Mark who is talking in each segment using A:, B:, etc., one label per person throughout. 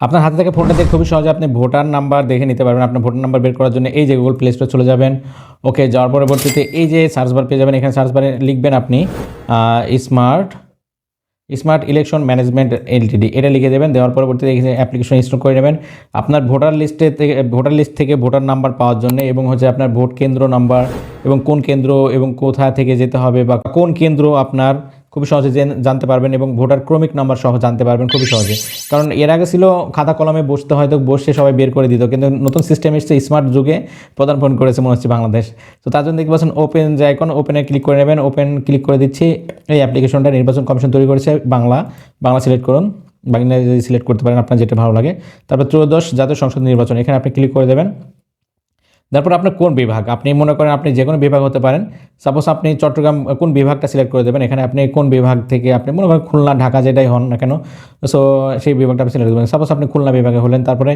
A: আপনার হাতে থেকে ফোনটা দিয়ে খুবই সহজে আপনি ভোটার নাম্বার দেখে নিতে পারবেন। আপনার ভোটার নাম্বার বের করার জন্য এই যে গুগল প্লে স্টোর চলে যাবেন। ওকে যাওয়ার পরবর্তীতে এই যে সার্চ বার পেয়ে যাবেন। এখানে সার্চ বারে লিখবেন আপনি smart smart election management LTD এটা লিখে দেবেন। দেওয়ার পরবর্তীতে এখানে অ্যাপ্লিকেশন ইনস্টল করে নেবেন। আপনার ভোটার লিস্টে থেকে ভোটার লিস্ট থেকে ভোটার নাম্বার পাওয়ার জন্য এবং হচ্ছে আপনার ভোট কেন্দ্র নাম্বার এবং কোন কেন্দ্র এবং কোথা থেকে যেতে হবে বা কোন কেন্দ্র আপনার খুবই সহজে জেন- জানতে পারবেন এবং ভোটার ক্রমিক নাম্বার সহ জানতে পারবেন খুবই সহজে। কারণ এর আগে ছিল খাতা কলমে বসতে হয়তো বসে সবাই বের করে দিত, কিন্তু নতুন সিস্টেম এসছে স্মার্ট যুগে পদার্পণ করেছে মনে হচ্ছে বাংলাদেশ। তো তার জন্য দেখতে পাচ্ছেন ওপেন যে আইকন ওপেনে ক্লিক করে নেবেন ওপেন ক্লিক করে দিচ্ছি, এই অ্যাপ্লিকেশনটা নির্বাচন কমিশন তৈরি করেছে বাংলা। বাংলা সিলেক্ট করুন বা ইংরেজি সিলেক্ট করতে পারেন আপনার যেটা ভালো লাগে। তারপর ত্রয়োদশ জাতীয় সংসদ নির্বাচন, এখানে আপনি ক্লিক করে দেবেন। তারপর আপনার কোন বিভাগ? আপনি মনে করেন আপনি যে কোনো বিভাগ হতে পারেন। সাপোজ আপনি চট্টগ্রাম কোন বিভাগটা সিলেক্ট করে দেবেন? এখানে আপনি কোন বিভাগ থেকে আপনি মনে করেন খুলনা, ঢাকা যেটাই হন না কেন সো সেই বিভাগটা আপনি সিলেক্ট করবেন সাপোজ আপনি খুলনা বিভাগে হলেন, তারপরে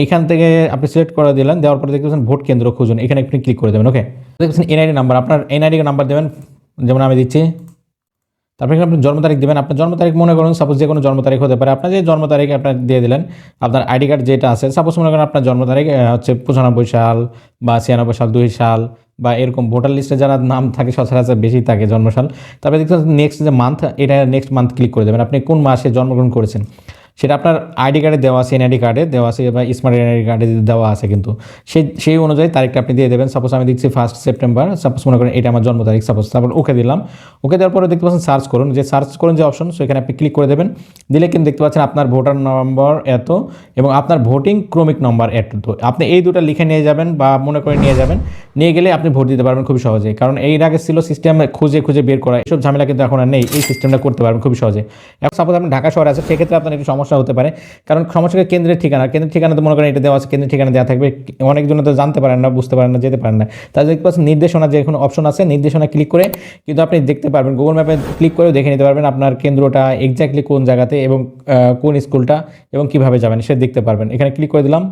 A: এইখান থেকে আপনি সিলেক্ট করে দিলেন, দেওয়ার পরে দেখতে ভোট কেন্দ্র খুঁজুন। এখানে আপনি ক্লিক করে দেবেন ওকে দেখছেন এনআইডি নাম্বার আপনার এনআইডি নাম্বার দেবেন, যেমন আমি দিচ্ছি। তারপরে এখানে আপনি জন্ম তারিখ দেবেন। আপনার জন্ম তারিখ মনে করুন সাপোজ যে কোনো জন্ম তারিখ হতে পারে। আপনার যে জন্ম তারিখ আপনার দিয়ে দিলেন, আপনার আইডি কার্ড যেটা আছে সাপোজ মনে করেন আপনার জন্ম তারিখ হচ্ছে পঁচানব্বই সাল বা ছিয়ানব্বই সাল, দুই সাল বা এরকম ভোটার লিস্টে যারা নাম থাকে, সচরাচর বেশি থাকে জন্মসাল তারপরে দেখতে নেক্সট যে মান্থ এটা নেক্সট মান্থ ক্লিক করে দেবেন। আপনি কোন মাসে জন্মগ্রহণ করেছেন? সেটা আপনার আইডি কার্ডে দেওয়া আছে, এনআইডি কার্ডে দেওয়া আছে বা স্মার্ট এনআইডি কার্ডে দেওয়া আছে কিন্তু। সেই সেই অনুযায়ী তারিখটা আপনি দিয়ে দেবেন। সাপোজ আমি দেখছি ফার্স্ট সেপ্টেম্বর সাপোজ মনে করেন এটা আমার জন্ম তারিখ সাপোজ তারপর ওকে দিলাম। ওকে দেওয়ার পরে দেখতে পাচ্ছেন সার্চ করুন। যে সার্চ করুন যে অপশন সেখানে আপনি ক্লিক করে দেবেন। দিলে কিন্তু দেখতে পাচ্ছেন আপনার ভোটার নম্বর এত এবং আপনার ভোটিং ক্রমিক নম্বর এত। আপনি এই দুটো লিখে নিয়ে যাবেন বা মনে করে নিয়ে যাবেন। নিয়ে গেলে আপনি ভোট দিতে পারবেন খুবই সহজে। কারণ এই আগে ছিল সিস্টেম খুঁজে খুঁজে বের করা। এইসব ঝামেলা কিন্তু এখন আর নেই। এই সিস্টেমটা করতে পারবেন খুবই সহজে। এখন সাপোজ আপনি ঢাকা শহরে আছে সেক্ষেত্রে আপনার একটু সমস্যা হতে পারে। কারণ সমস্যা কেন্দ্রের ঠিকানা কেন্দ্রের ঠিকানা তো মনে করেন এটা দেওয়া আছে, কেন্দ্রের ঠিকানা দেওয়া থাকবে অনেকজন তো জানতে পারেন না, বুঝতে পারেন না, যেতে পারেন না। তাই দেখতে পাচ্ছেন নির্দেশনা যে কোনো অপশন আছে, নির্দেশনা ক্লিক করে কিন্তু আপনি দেখতে পারবেন গুগল ম্যাপে ক্লিক করে দেখে নিতে পারবেন আপনার কেন্দ্রটা এক্স্যাক্টলি কোন জায়গাতে এবং কোন স্কুলটা এবং কীভাবে যাবেন সে দেখতে পারবেন। এখানে ক্লিক করে দিলাম।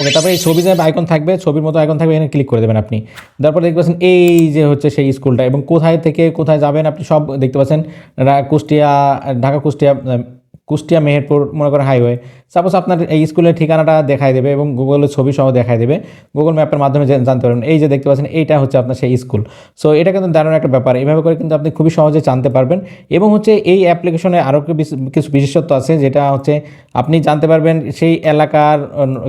A: ওকে তারপরে এই ছবি যে আইকন থাকবে, ছবির মতো আইকন থাকবে, এখানে ক্লিক করে দেবেন আপনি। তারপর দেখতে পাচ্ছেন এই যে হচ্ছে সেই স্কুলটা এবং কোথায় থেকে কোথায় যাবেন আপনি সব দেখতে পাচ্ছেন। কুষ্টিয়া, ঢাকা, কুষ্টিয়া কুষ্টিয়া মেহেরপুর মনে করেন হাইওয়ে সাপোজ আপনার এই স্কুলের ঠিকানাটা দেখাই দেবে এবং গুগলের ছবি সহ দেখাই দেবে। গুগল ম্যাপের মাধ্যমে জানতে পারবেন। এই যে দেখতে পাচ্ছেন, এইটা হচ্ছে আপনার সেই স্কুল সো এটা কিন্তু দারুণ একটা ব্যাপার। এইভাবে করে কিন্তু আপনি খুবই সহজে জানতে পারবেন। এবং হচ্ছে এই অ্যাপ্লিকেশনে আরও কিছু বিশেষত্ব আছে, যেটা হচ্ছে আপনি জানতে পারবেন সেই এলাকার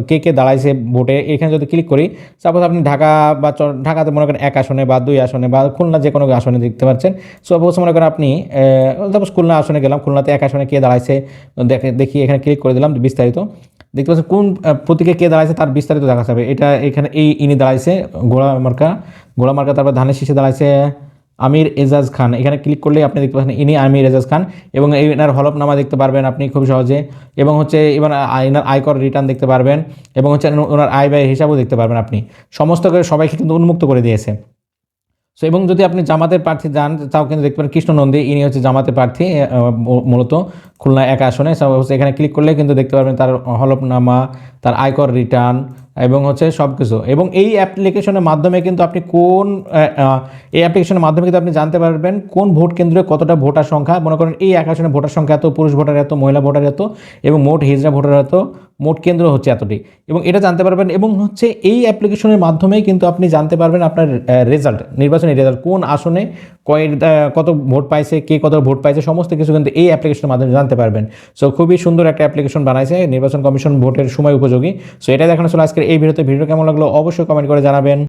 A: কে কে দাঁড়াইছে ভোটে। এখানে যদি ক্লিক করি সাপোজ আপনি ঢাকা বা ঢাকাতে মনে করেন এক আসনে বা দুই আসনে বা খুলনা যে কোনো আসনে দেখতে পাচ্ছেন। সাপোজ মনে করেন আপনি সাপোজ খুলনা আসনে গেলাম, খুলনাতে এক আসনে কে দাঁড়াইছে, দেখি এখানে ক্লিক করে দিলাম বিস্তারিত। দেখতে পাচ্ছেন কোন প্রতীকে কে দাঁড়াইছে তার বিস্তারিত দেখা যাবে এটা এখানে এই ইনি দাঁড়াইছে গোড়া মার্কা। গোড়া মার্কা, তারপর ধানের শীষে দাঁড়াইছে আমির এজাজ খান। এখানে ক্লিক করলে আপনি দেখতে পাচ্ছেন ইনি আমির এজাজ খান এবং এনার হলফনামা দেখতে পারবেন আপনি খুব সহজে এবং হচ্ছে এবার এনার আয়কর রিটার্ন দেখতে পারবেন এবং হচ্ছে ওনার আয় ব্যয় হিসাবও দেখতে পারবেন আপনি। সমস্ত সবাইকে কিন্তু উন্মুক্ত করে দিয়েছে। সো এবং যদি আপনি জামাতের প্রার্থী যান, তাও কিন্তু দেখতে পারেন কৃষ্ণ নন্দী, ইনি হচ্ছে জামাতের প্রার্থী মূলত খুলনা এক আসনে। এখানে ক্লিক করলে কিন্তু দেখতে পারবেন তার হলফনামা, তার আয়কর রিটার্ন এবং হচ্ছে সব কিছু এবং এই অ্যাপ্লিকেশনের মাধ্যমে কিন্তু আপনি কোন এই অ্যাপ্লিকেশনের মাধ্যমে কিন্তু আপনি জানতে পারবেন কোন ভোট কেন্দ্রে কতটা ভোটার সংখ্যা। মনে করেন এই এক আসনে ভোটার সংখ্যা এত পুরুষ ভোটার এত মহিলা ভোটার এত এবং মোট হিজড়া ভোটার এত মোট কেন্দ্র হচ্ছে এতটি। এবং এটা জানতে পারবেন এবং হচ্ছে এই অ্যাপ্লিকেশনের মাধ্যমেই কিন্তু আপনি জানতে পারবেন আপনার রেজাল্ট নির্বাচনী রেজাল্ট কোন আসনে কয় আহ, কত ভোট পাইছে কে কত ভোট পাইছে সমস্ত কিছু কিন্তু এই অ্যাপ্লিকেশনের মাধ্যমে জানতে পারবেন। সো খুবই সুন্দর একটা অ্যাপ্লিকেশন বানাইছে নির্বাচন কমিশন ভোটের সময় উপযোগী। সো এটা দেখানো ছিল আজকের এই ভিডিওতে ভিডিও কেমন লাগল অবশ্যই কমেন্ট করে জানাবেন।